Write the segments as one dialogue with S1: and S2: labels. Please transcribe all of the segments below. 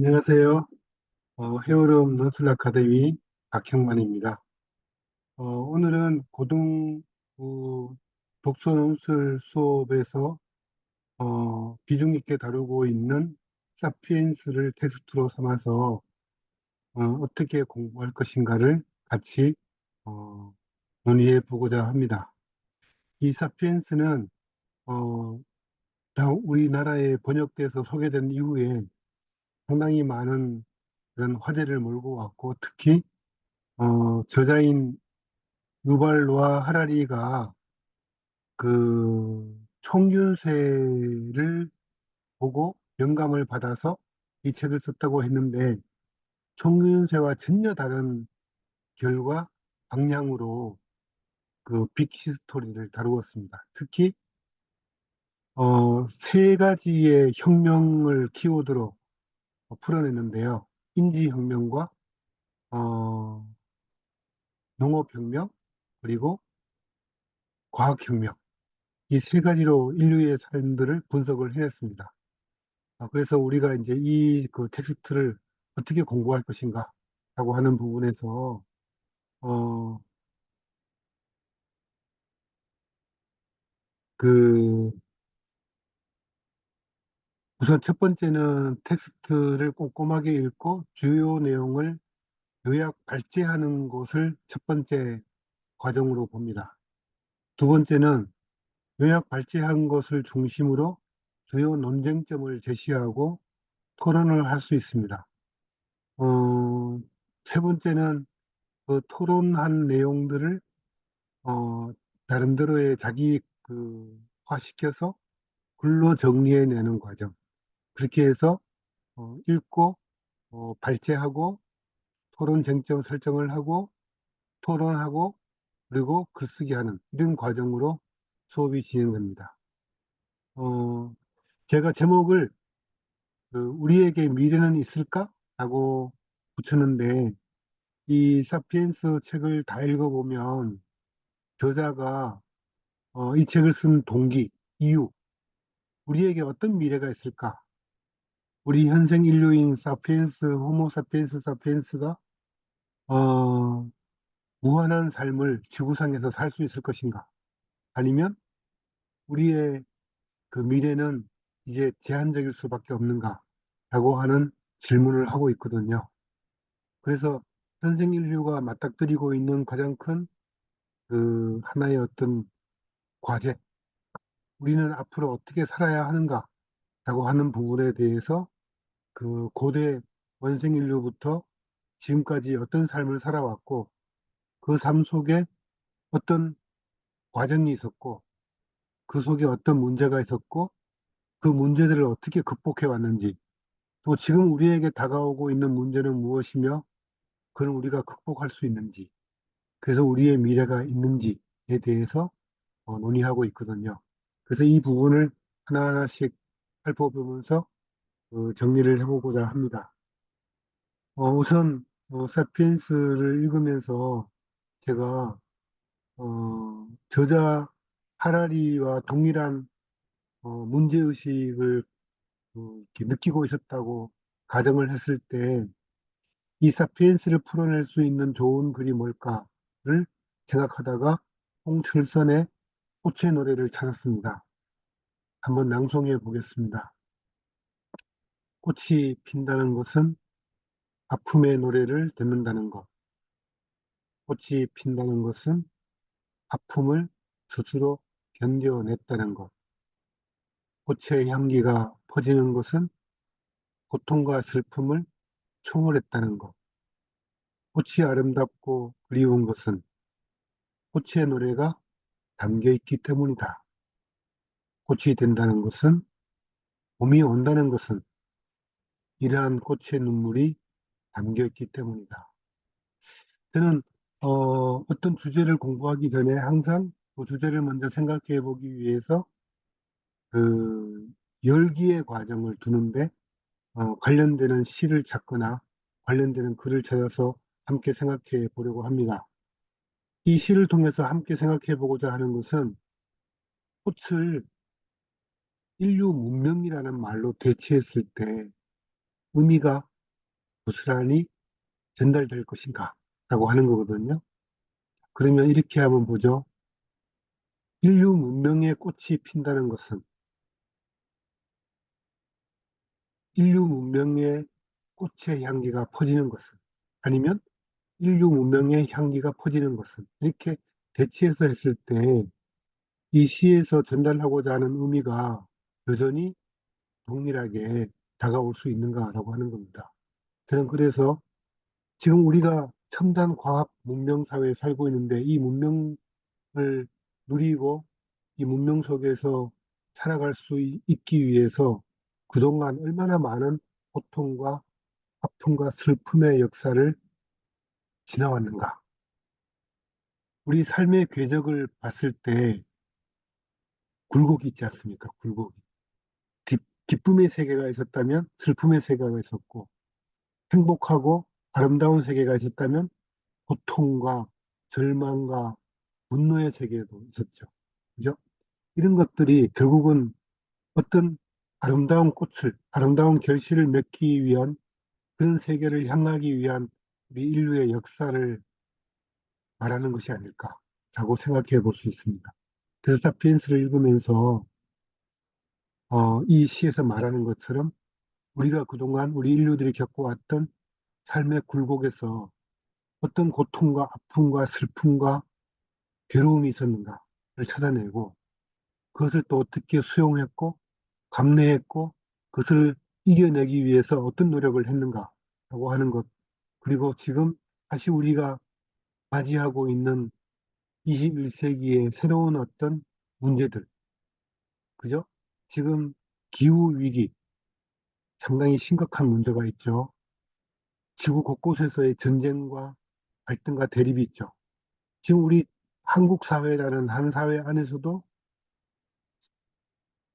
S1: 안녕하세요. 어, 헤어룸 논술 아카데미 박형만입니다. 어, 오늘은 고등 어, 독서 논술 수업에서 어, 비중 있게 다루고 있는 사피엔스를 텍스트로 삼아서 어, 떻게 공부할 것인가를 같이 어, 논의해 보고자 합니다. 이 사피엔스는 어, 다 우리나라에 번역돼서 소개된 이후에 상당히 많은 그런 화제를 몰고 왔고 특히 어, 저자인 유발노아 하라리가 그 총균세를 보고 영감을 받아서 이 책을 썼다고 했는데 총균세와 전혀 다른 결과 방향으로 그 빅히스토리를 다루었습니다. 특히 어, 세 가지의 혁명을 키워드로 풀어냈는데요. 인지혁명과 어, 농업혁명 그리고 과학혁명 이 세 가지로 인류의 삶들을 분석을 해냈습니다. 아, 그래서 우리가 이제 이 그 텍스트를 어떻게 공부할 것인가 라고 하는 부분에서 어, 그 우선 첫 번째는 텍스트를 꼼꼼하게 읽고 주요 내용을 요약 발제하는 것을 첫 번째 과정으로 봅니다. 두 번째는 요약 발제한 것을 중심으로 주요 논쟁점을 제시하고 토론을 할 수 있습니다. 어, 세 번째는 그 토론한 내용들을 어, 나름대로의 자기 그 화시켜서 글로 정리해내는 과정. 그렇게 해서 어, 읽고 어, 발제하고 토론 쟁점 설정을 하고 토론하고 그리고 글쓰기 하는 이런 과정으로 수업이 진행됩니다. 어, 제가 제목을 그 우리에게 미래는 있을까? 라고 붙였는데 이 사피엔스 책을 다 읽어보면 저자가 어, 이 책을 쓴 동기, 이유, 우리에게 어떤 미래가 있을까? 우리 현생 인류인 사피엔스, 호모 사피엔스 사피엔스가 어, 무한한 삶을 지구상에서 살 수 있을 것인가? 아니면 우리의 그 미래는 이제 제한적일 수밖에 없는가? 라고 하는 질문을 하고 있거든요. 그래서 현생 인류가 맞닥뜨리고 있는 가장 큰 그 하나의 어떤 과제, 우리는 앞으로 어떻게 살아야 하는가? 라고 하는 부분에 대해서 그 고대 원생 인류부터 지금까지 어떤 삶을 살아왔고 그 삶 속에 어떤 과정이 있었고 그 속에 어떤 문제가 있었고 그 문제들을 어떻게 극복해 왔는지 또 지금 우리에게 다가오고 있는 문제는 무엇이며 그걸 우리가 극복할 수 있는지 그래서 우리의 미래가 있는지에 대해서 어, 논의하고 있거든요. 그래서 이 부분을 하나하나씩 살펴보면서 어, 정리를 해보고자 합니다. 어, 우선 어, 사피엔스를 읽으면서 제가 어, 저자 하라리와 동일한 어, 문제의식을 어, 느끼고 있었다고 가정을 했을 때 이 사피엔스를 풀어낼 수 있는 좋은 글이 뭘까를 생각하다가 홍철선의 꽃의 노래를 찾았습니다. 한번 낭송해 보겠습니다. 꽃이 핀다는 것은 아픔의 노래를 듣는다는 것. 꽃이 핀다는 것은 아픔을 스스로 견뎌냈다는 것. 꽃의 향기가 퍼지는 것은 고통과 슬픔을 초월했다는 것. 꽃이 아름답고 그리운 것은 꽃의 노래가 담겨 있기 때문이다. 꽃이 된다는 것은 봄이 온다는 것은 이러한 꽃의 눈물이 담겨 있기 때문이다. 저는 어, 어떤 주제를 공부하기 전에 항상 그 주제를 먼저 생각해 보기 위해서 그 열기의 과정을 두는데 어, 관련되는 시를 찾거나 관련되는 글을 찾아서 함께 생각해 보려고 합니다. 이 시를 통해서 함께 생각해 보고자 하는 것은 꽃을 인류 문명이라는 말로 대체했을 때 의미가 고스란히 전달될 것인가? 라고 하는 거거든요. 그러면 이렇게 한번 보죠. 인류 문명의 꽃이 핀다는 것은 인류 문명의 꽃의 향기가 퍼지는 것은 아니면 인류 문명의 향기가 퍼지는 것은 이렇게 대치해서 했을 때 이 시에서 전달하고자 하는 의미가 여전히 동일하게 다가올 수 있는가라고 하는 겁니다. 저는 그래서 지금 우리가 첨단 과학 문명 사회에 살고 있는데 이 문명을 누리고 이 문명 속에서 살아갈 수 있기 위해서 그동안 얼마나 많은 고통과 아픔과 슬픔의 역사를 지나왔는가. 우리 삶의 궤적을 봤을 때 굴곡이 있지 않습니까? 굴곡이. 기, 기쁨의 세계가 있었다면 슬픔의 세계가 있었고 행복하고 아름다운 세계가 있었다면 고통과 절망과 분노의 세계도 있었죠. 그죠? 이런 것들이 결국은 어떤 아름다운 꽃을, 아름다운 결실을 맺기 위한 그런 세계를 향하기 위한 우리 인류의 역사를 말하는 것이 아닐까라고 생각해 볼 수 있습니다. 그래서 사피엔스를 읽으면서 어, 이 시에서 말하는 것처럼 우리가 그동안 우리 인류들이 겪어왔던 삶의 굴곡에서 어떤 고통과 아픔과 슬픔과 괴로움이 있었는가를 찾아내고 그것을 또 어떻게 수용했고 감내했고 그것을 이겨내기 위해서 어떤 노력을 했는가라고 하는 것 그리고 지금 다시 우리가 맞이하고 있는 21세기의 새로운 어떤 문제들 그죠? 지금 기후 위기 상당히 심각한 문제가 있죠. 지구 곳곳에서의 전쟁과 갈등과 대립이 있죠. 지금 우리 한국 사회라는 한 사회 안에서도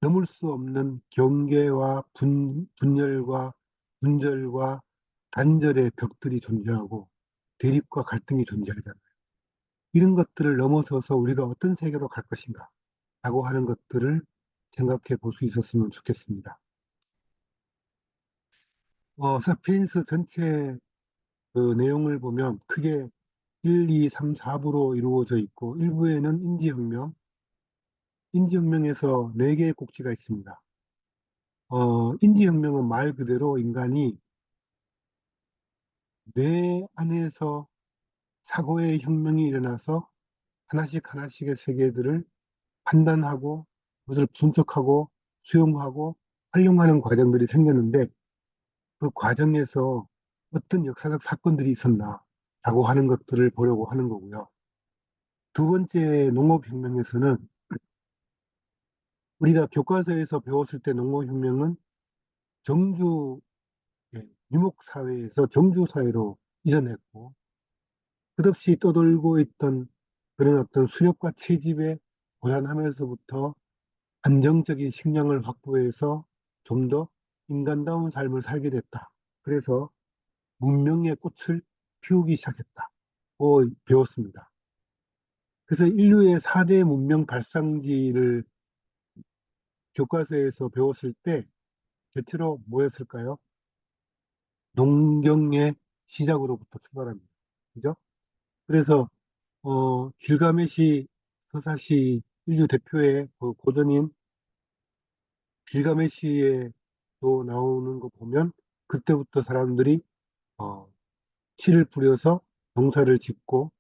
S1: 넘을 수 없는 경계와 분, 분열과 분절과 단절의 벽들이 존재하고 대립과 갈등이 존재하잖아요. 이런 것들을 넘어서서 우리가 어떤 세계로 갈 것인가 라고 하는 것들을 생각해 볼 수 있었으면 좋겠습니다. 어, 사피엔스 전체 그 내용을 보면 크게 1, 2, 3, 4부로 이루어져 있고 일부에는 인지혁명, 인지혁명에서 4개의 꼭지가 있습니다. 어, 인지혁명은 말 그대로 인간이 뇌 안에서 사고의 혁명이 일어나서 하나씩 하나씩의 세계들을 판단하고 그것을 분석하고 수용하고 활용하는 과정들이 생겼는데 그 과정에서 어떤 역사적 사건들이 있었나라고 하는 것들을 보려고 하는 거고요. 두 번째 농업혁명에서는 우리가 교과서에서 배웠을 때 농업혁명은 정주 예, 유목사회에서 정주사회로 이전했고 끝없이 떠돌고 있던 그런 어떤 수렵과 채집에 고단하면서부터 안정적인 식량을 확보해서 좀 더 인간다운 삶을 살게 됐다. 그래서 문명의 꽃을 피우기 시작했다고 배웠습니다. 그래서 인류의 4대 문명 발상지를 교과서에서 배웠을 때 대체로 뭐였을까요? 농경의 시작으로부터 출발합니다. 그죠? 그래서 어, 길가메시 서사시 인류 대표의 그 고전인 길가메시에도 나오는 거 보면 그때부터 사람들이 어, 씨를 뿌려서 농사를 짓고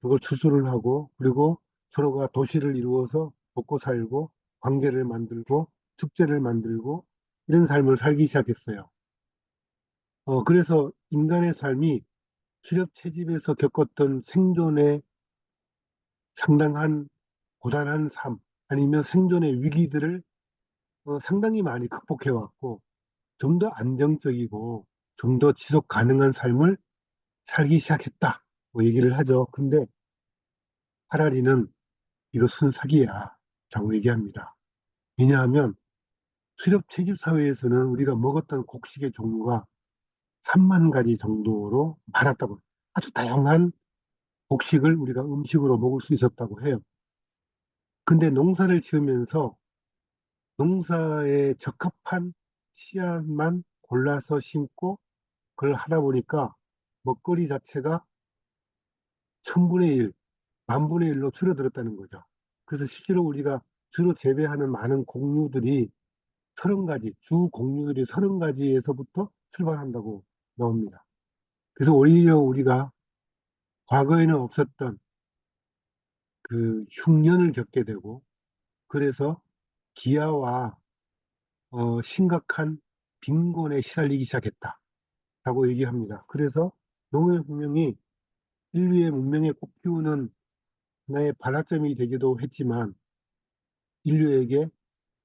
S1: 그걸 추수를 하고 그리고 서로가 도시를 이루어서 먹고 살고 관계를 만들고 축제를 만들고 이런 삶을 살기 시작했어요. 어, 그래서 인간의 삶이 수렵 채집에서 겪었던 생존의 상당한 고단한 삶 아니면 생존의 위기들을 어, 상당히 많이 극복해 왔고 좀 더 안정적이고 좀 더 지속 가능한 삶을 살기 시작했다 뭐 얘기를 하죠. 근데 하라리는 이것은 사기야 라고 얘기합니다. 왜냐하면 수렵 채집 사회에서는 우리가 먹었던 곡식의 종류가 3만 가지 정도로 많았다고 아주 다양한 곡식을 우리가 음식으로 먹을 수 있었다고 해요. 근데 농사를 지으면서 농사에 적합한 씨앗만 골라서 심고 그걸 하다 보니까 먹거리 자체가 천분의 일, 만분의 일로 줄어들었다는 거죠. 그래서 실제로 우리가 주로 재배하는 많은 곡류들이 서른 가지, 주 곡류들이 서른 가지에서부터 출발한다고 나옵니다. 그래서 오히려 우리가 과거에는 없었던 그 흉년을 겪게 되고, 그래서 기아와 어, 심각한 빈곤에 시달리기 시작했다라고 얘기합니다. 그래서 농업혁명이 인류의 문명에 꽃피우는 하나의 발화점이 되기도 했지만 인류에게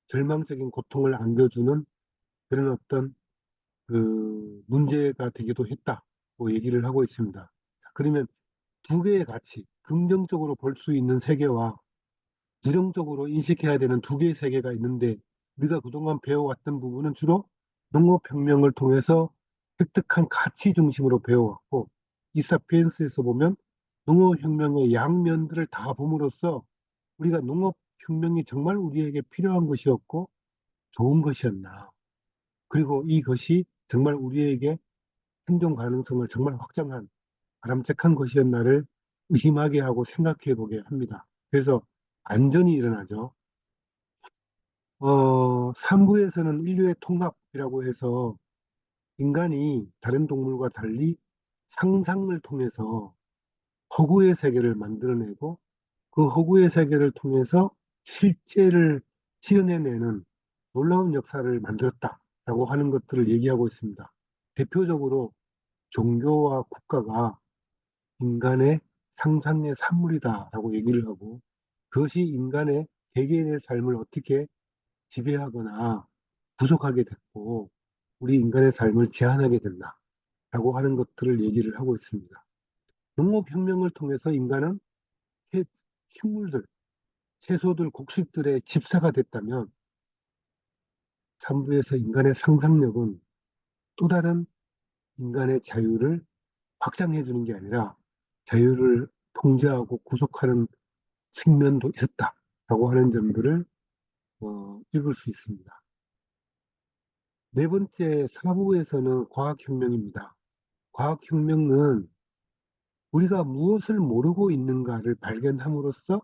S1: 절망적인 고통을 안겨주는 그런 어떤 그 문제가 되기도 했다고 얘기를 하고 있습니다. 그러면 두 개의 가치, 긍정적으로 볼 수 있는 세계와 부정적으로 인식해야 되는 두 개의 세계가 있는데 우리가 그동안 배워왔던 부분은 주로 농업혁명을 통해서 획득한 가치 중심으로 배워왔고 이 사피엔스에서 보면 농업혁명의 양면들을 다 봄으로써 우리가 농업혁명이 정말 우리에게 필요한 것이었고 좋은 것이었나. 그리고 이것이 정말 우리에게 생존 가능성을 정말 확장한 바람직한 것이었나를 의심하게 하고 생각해 보게 합니다. 그래서 안전이 일어나죠. 어, 3부에서는 인류의 통합이라고 해서 인간이 다른 동물과 달리 상상을 통해서 허구의 세계를 만들어내고 그 허구의 세계를 통해서 실제를 실현해내는 놀라운 역사를 만들었다라고 하는 것들을 얘기하고 있습니다. 대표적으로 종교와 국가가 인간의 상상의 산물이다라고 얘기를 하고 그것이 인간의 개개인의 삶을 어떻게 지배하거나 부족하게 됐고 우리 인간의 삶을 제한하게 된다라고 하는 것들을 얘기를 하고 있습니다. 농업혁명을 통해서 인간은 새 식물들, 채소들, 곡식들의 집사가 됐다면 3부에서 인간의 상상력은 또 다른 인간의 자유를 확장해 주는 게 아니라 자유를 통제하고 구속하는 측면도 있었다라고 하는 점들을 어, 읽을 수 있습니다. 네 번째 사부에서는 과학혁명입니다. 과학혁명은 우리가 무엇을 모르고 있는가를 발견함으로써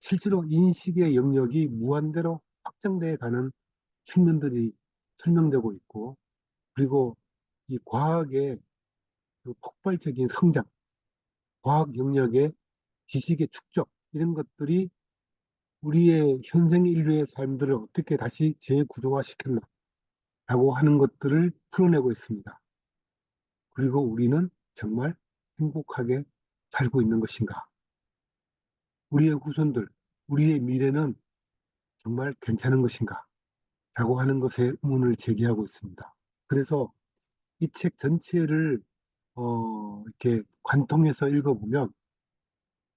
S1: 실제로 인식의 영역이 무한대로 확장되어 가는 측면들이 설명되고 있고 그리고 이 과학의 그 폭발적인 성장, 과학 영역의 지식의 축적 이런 것들이 우리의 현생 인류의 삶들을 어떻게 다시 재구조화시켰나 라고 하는 것들을 풀어내고 있습니다. 그리고 우리는 정말 행복하게 살고 있는 것인가? 우리의 후손들, 우리의 미래는 정말 괜찮은 것인가? 라고 하는 것에 의문을 제기하고 있습니다. 그래서 이 책 전체를 어, 이렇게 관통해서 읽어보면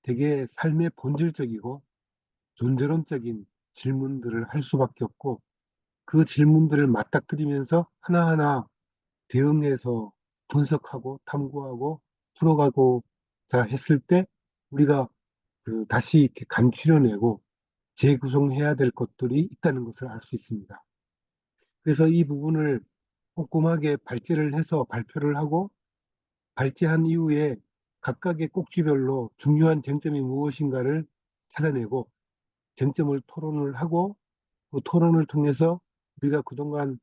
S1: 되게 삶의 본질적이고 존재론적인 질문들을 할 수밖에 없고 그 질문들을 맞닥뜨리면서 하나하나 대응해서 분석하고 탐구하고 풀어가고 자 했을 때 우리가 그 다시 이렇게 간추려내고 재구성해야 될 것들이 있다는 것을 알 수 있습니다. 그래서 이 부분을 꼼꼼하게 발제를 해서 발표를 하고 발제한 이후에 각각의 꼭지별로 중요한 쟁점이 무엇인가를 찾아내고 쟁점을 토론을 하고 그 토론을 통해서 우리가 그동안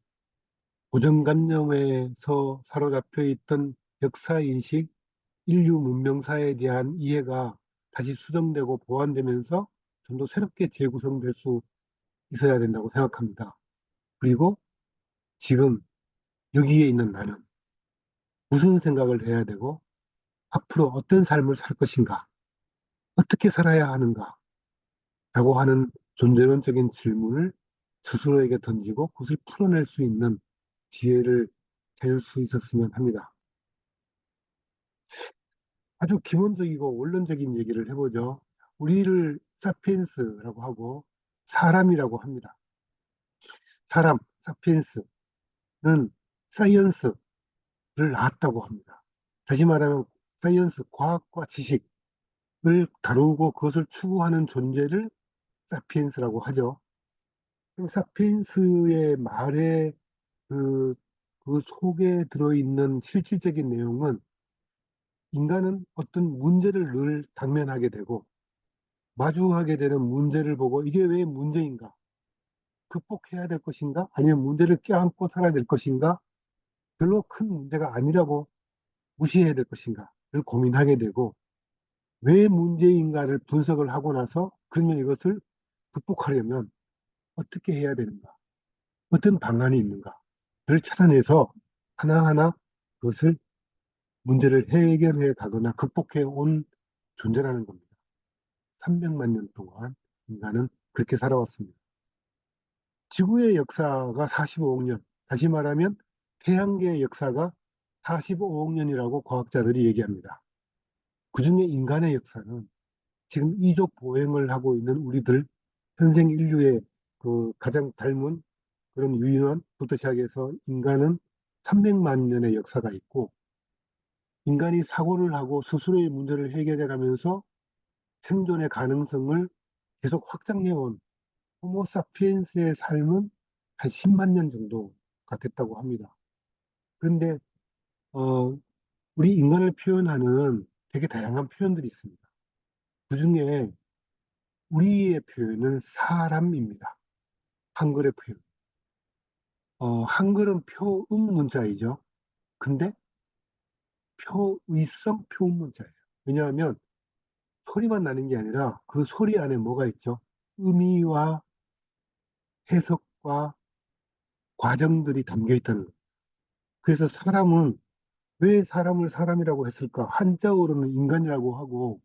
S1: 고정관념에서 사로잡혀 있던 역사인식, 인류 문명사에 대한 이해가 다시 수정되고 보완되면서 좀 더 새롭게 재구성될 수 있어야 된다고 생각합니다. 그리고 지금 여기에 있는 나는 무슨 생각을 해야 되고 앞으로 어떤 삶을 살 것인가, 어떻게 살아야 하는가 라고 하는 존재론적인 질문을 스스로에게 던지고 그것을 풀어낼 수 있는 지혜를 찾을 수 있었으면 합니다. 아주 기본적이고 원론적인 얘기를 해보죠. 우리를 사피엔스라고 하고 사람이라고 합니다. 사람, 사피엔스는 사이언스를 낳았다고 합니다. 다시 말하면 사이언스, 과학과 지식을 다루고 그것을 추구하는 존재를 사피엔스라고 하죠. 사피엔스의 말의 그그 속에 들어있는 실질적인 내용은 인간은 어떤 문제를 늘 당면하게 되고 마주하게 되는 문제를 보고 이게 왜 문제인가? 극복해야 될 것인가? 아니면 문제를 껴안고 살아야 될 것인가? 별로 큰 문제가 아니라고 무시해야 될 것인가를 고민하게 되고 왜 문제인가를 분석을 하고 나서 그러면 이것을 극복하려면 어떻게 해야 되는가? 어떤 방안이 있는가를 찾아내서 하나하나 그것을 문제를 해결해 가거나 극복해 온 존재라는 겁니다. 300만 년 동안 인간은 그렇게 살아왔습니다. 지구의 역사가 45억 년, 다시 말하면 태양계의 역사가 45억 년이라고 과학자들이 얘기합니다. 그 중에 인간의 역사는 지금 이족 보행을 하고 있는 우리들 현생 인류의 그 가장 닮은 그런 유인원 부터 시작해서 인간은 300만 년의 역사가 있고 인간이 사고를 하고 스스로의 문제를 해결해 가면서 생존의 가능성을 계속 확장해온 호모사피엔스의 삶은 한 10만 년 정도가 됐다고 합니다. 그런데 어, 우리 인간을 표현하는 되게 다양한 표현들이 있습니다. 그 중에 우리의 표현은 사람입니다. 한글의 표현. 어, 한글은 표음 문자이죠. 근데 표의성 표음 문자예요. 왜냐하면 소리만 나는 게 아니라 그 소리 안에 뭐가 있죠? 의미와 해석과 과정들이 담겨 있다는 거예요. 그래서 사람은 왜 사람을 사람이라고 했을까? 한자어로는 인간이라고 하고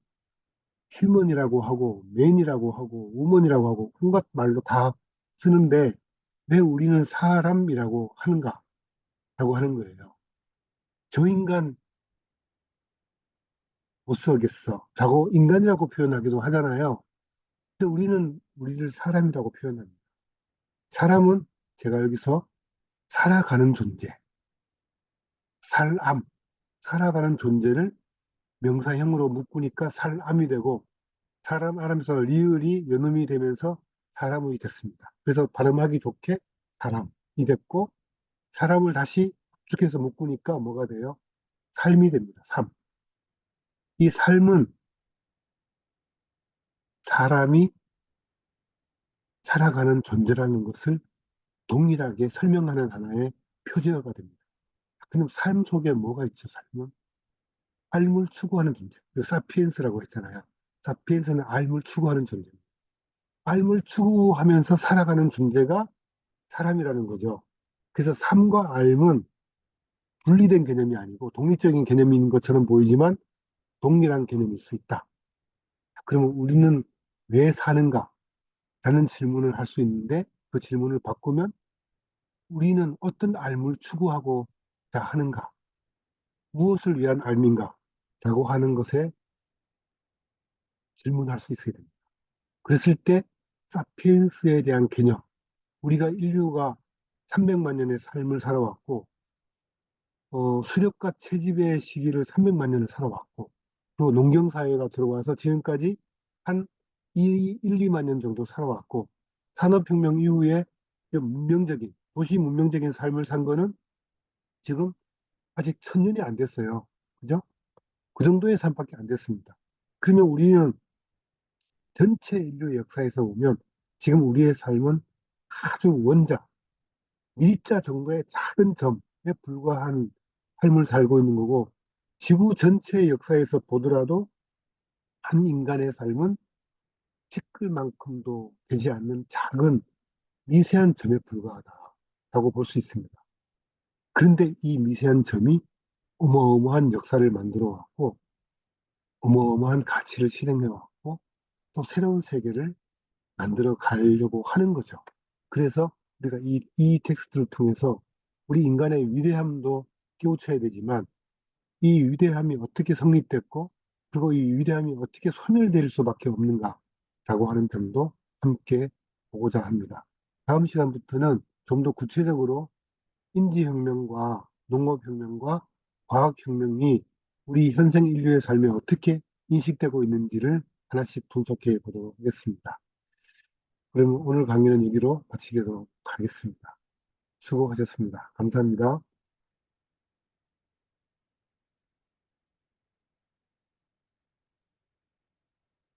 S1: 휴먼이라고 하고 맨이라고 하고 우먼이라고 하고 온갖 말로 다 쓰는데 왜 우리는 사람이라고 하는가? 라고 하는 거예요. 저 인간 못 쓰겠어. 라고 인간이라고 표현하기도 하잖아요. 근데 우리는 우리를 사람이라고 표현합니다. 사람은 제가 여기서 살아가는 존재, 살암, 살아가는 존재를 명사형으로 묶으니까 살암이 되고 사람 아람에서 리을이 연음이 되면서 사람이 됐습니다. 그래서 발음하기 좋게 사람이 됐고 사람을 다시 축해서 묶으니까 뭐가 돼요? 삶이 됩니다. 삶. 이 삶은 사람이 살아가는 존재라는 것을 동일하게 설명하는 하나의 표제어가 됩니다. 그럼 삶 속에 뭐가 있죠, 삶은? 삶을 추구하는 존재. 그 사피엔스라고 했잖아요. 사피엔스는 삶을 추구하는 존재입니다. 삶을 추구하면서 살아가는 존재가 사람이라는 거죠. 그래서 삶과 삶은 분리된 개념이 아니고 독립적인 개념인 것처럼 보이지만 동일한 개념일 수 있다. 그러면 우리는 왜 사는가? 라는 질문을 할 수 있는데 그 질문을 바꾸면 우리는 어떤 삶을 추구하고자 하는가? 무엇을 위한 삶인가? 라고 하는 것에 질문할 수 있어야 됩니다. 그랬을 때 사피엔스에 대한 개념, 우리가 인류가 300만 년의 삶을 살아왔고 어, 수렵과 채집의 시기를 300만 년을 살아왔고 또 농경사회가 들어와서 지금까지 한 1, 2만 년 정도 살아왔고 산업혁명 이후에 문명적인 도시 문명적인 삶을 산 거는 지금 아직 천년이 안 됐어요. 그죠? 그 정도의 삶밖에 안 됐습니다. 그러면 우리는 전체 인류 역사에서 보면 지금 우리의 삶은 아주 원자, 밀자 정도의 작은 점에 불과한 삶을 살고 있는 거고 지구 전체의 역사에서 보더라도 한 인간의 삶은 티끌만큼도 되지 않는 작은 미세한 점에 불과하다라고 볼 수 있습니다. 그런데 이 미세한 점이 어마어마한 역사를 만들어 왔고 어마어마한 가치를 실행해 왔고 또 새로운 세계를 만들어 가려고 하는 거죠. 그래서 우리가 이, 이 텍스트를 통해서 우리 인간의 위대함도 깨우쳐야 되지만 이 위대함이 어떻게 성립됐고 그리고 이 위대함이 어떻게 소멸될 수밖에 없는가라고 하는 점도 함께 보고자 합니다. 다음 시간부터는 좀 더 구체적으로 인지혁명과 농업혁명과 과학혁명이 우리 현생 인류의 삶에 어떻게 인식되고 있는지를 하나씩 분석해 보도록 하겠습니다. 그러면 오늘 강의는 여기로 마치도록 하겠습니다. 수고하셨습니다. 감사합니다.